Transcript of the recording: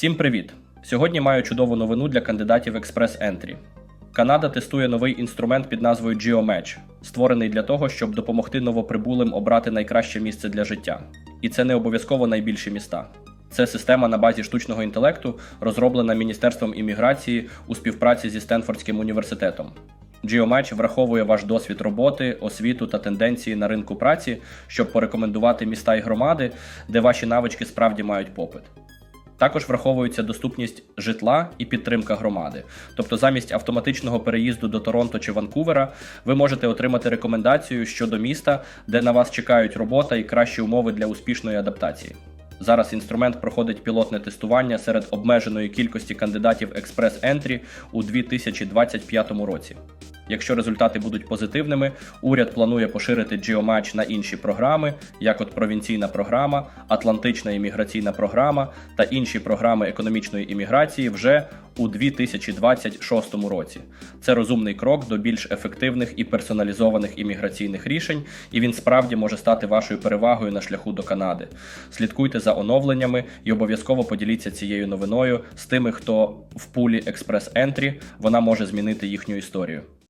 Всім привіт! Сьогодні маю чудову новину для кандидатів Express Entry. Канада тестує новий інструмент під назвою GeoMatch, створений для того, щоб допомогти новоприбулим обрати найкраще місце для життя. І це не обов'язково найбільші міста. Це система на базі штучного інтелекту, розроблена Міністерством імміграції у співпраці зі Стенфордським університетом. GeoMatch враховує ваш досвід роботи, освіту та тенденції на ринку праці, щоб порекомендувати міста і громади, де ваші навички справді мають попит. Також враховується доступність житла і підтримка громади. Тобто, замість автоматичного переїзду до Торонто чи Ванкувера, ви можете отримати рекомендацію щодо міста, де на вас чекають робота і кращі умови для успішної адаптації. Зараз інструмент проходить пілотне тестування серед обмеженої кількості кандидатів Entry у 2025 році. Якщо результати будуть позитивними, уряд планує поширити GeoMatch на інші програми, як от провінційна програма, Атлантична імміграційна програма та інші програми економічної імміграції вже у 2026 році. Це розумний крок до більш ефективних і персоналізованих імміграційних рішень, і він справді може стати вашою перевагою на шляху до Канади. Слідкуйте за оновленнями і обов'язково поділіться цією новиною з тими, хто в пулі Express Entry, вона може змінити їхню історію.